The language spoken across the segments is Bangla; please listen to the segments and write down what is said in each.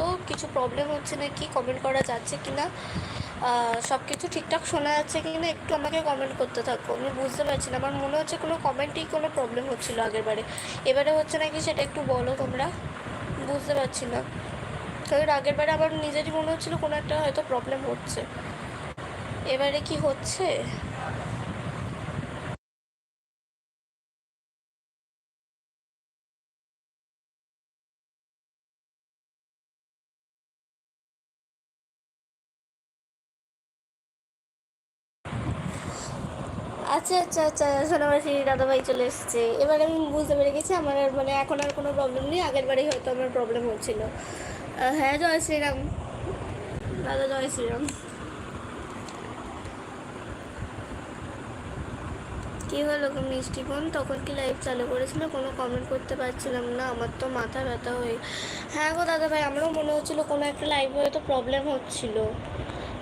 তো কিছু প্রবলেম হচ্ছে না, কি কমেন্ট করা যাচ্ছে কি না সব কিছু ঠিকঠাক শোনা যাচ্ছে কি না একটু আমাকে কমেন্ট করতে থাকো। আমি বুঝতে পারছি না, আমার মনে হচ্ছে কোনো কমেন্টেই কোনো প্রবলেম হচ্ছিল আগের বারে এবারে হচ্ছে নাকি সেটা একটু বলো তোমরা, বুঝতে পারছি না। কারণ আগের বারে আমার নিজেরই মনে হচ্ছিল কোনো একটা হয়তো প্রবলেম হচ্ছে। এবারে কি হচ্ছে? আচ্ছা আচ্ছা আচ্ছা সোনামাসি দাদাভাই চলে এসছে। এবার আমি বুঝতে পেরে গেছি, আমার মানে এখন আর কোনো প্রবলেম নেই। আগের বারেই হয়তো আমার প্রবলেম হচ্ছিল। হ্যাঁ জয় শ্রীরাম। দাদা, জয় শ্রীরাম। কী হলো মিষ্টি বোন? তখন কি লাইভ চালু করেছিল? কোনো কমেন্ট করতে পারছিলাম না। আমার তো মাথা ব্যথা হয়ে হ্যাঁ গো দাদা ভাই আমারও মনে হচ্ছিল কোনো একটা লাইভে হয়তো প্রবলেম হচ্ছিল।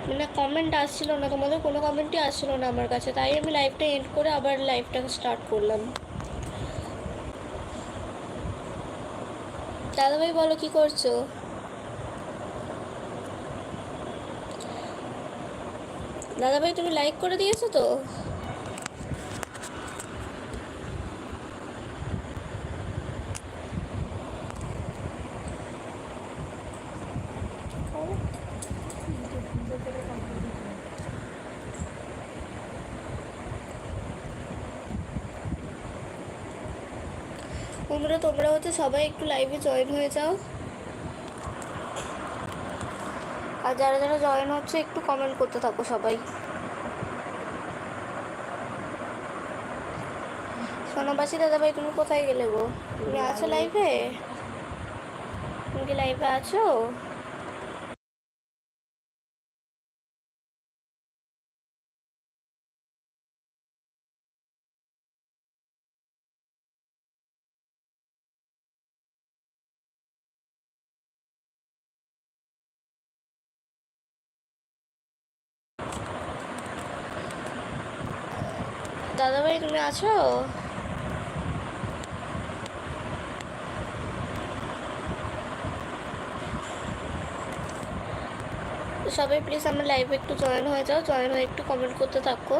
মানে কমেন্ট আসছিল না, তোমাদের কোনো কমেন্টই আসছিল না আমার কাছে। তাই আমি লাইভটা এন্ড করে আবার লাইফটা স্টার্ট করলাম। দাদাভাই বলো, কি করছ? দাদাভাই, তুমি লাইক করে দিয়েছ তো? তোমরা তোমরা হচ্ছে সবাই একটু লাইভে জয়েন হয়ে যাও। আর যারা যারা জয়েন হচ্ছে, একটু কমেন্ট করতে থাকো সবাই। সোনাবাসী দাদা ভাই তুমি কোথায় গেলে গো? তুমি আছো লাইভে তুমি কি লাইভে আছো? দাদাভাই, তুমি আছো? সবাই প্লিজ আমার লাইভে একটু জয়েন হয়ে যাও জয়েন হয়ে একটু কমেন্ট করতে থাকো।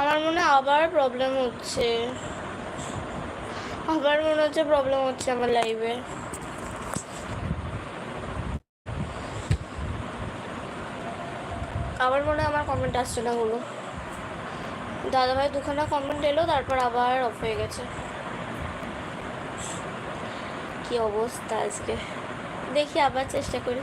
আমার মনে আবার প্রবলেম হচ্ছে। আবার মনে হচ্ছে প্রবলেম হচ্ছে আমার লাইভে আবার মনে হয় আমার কমেন্ট আসছে না হলো। দাদাভাই দুখানা কমেন্ট এলো, তারপর আবার অফ হয়ে গেছে। কি অবস্থা আজকে? দেখি আবার চেষ্টা করি।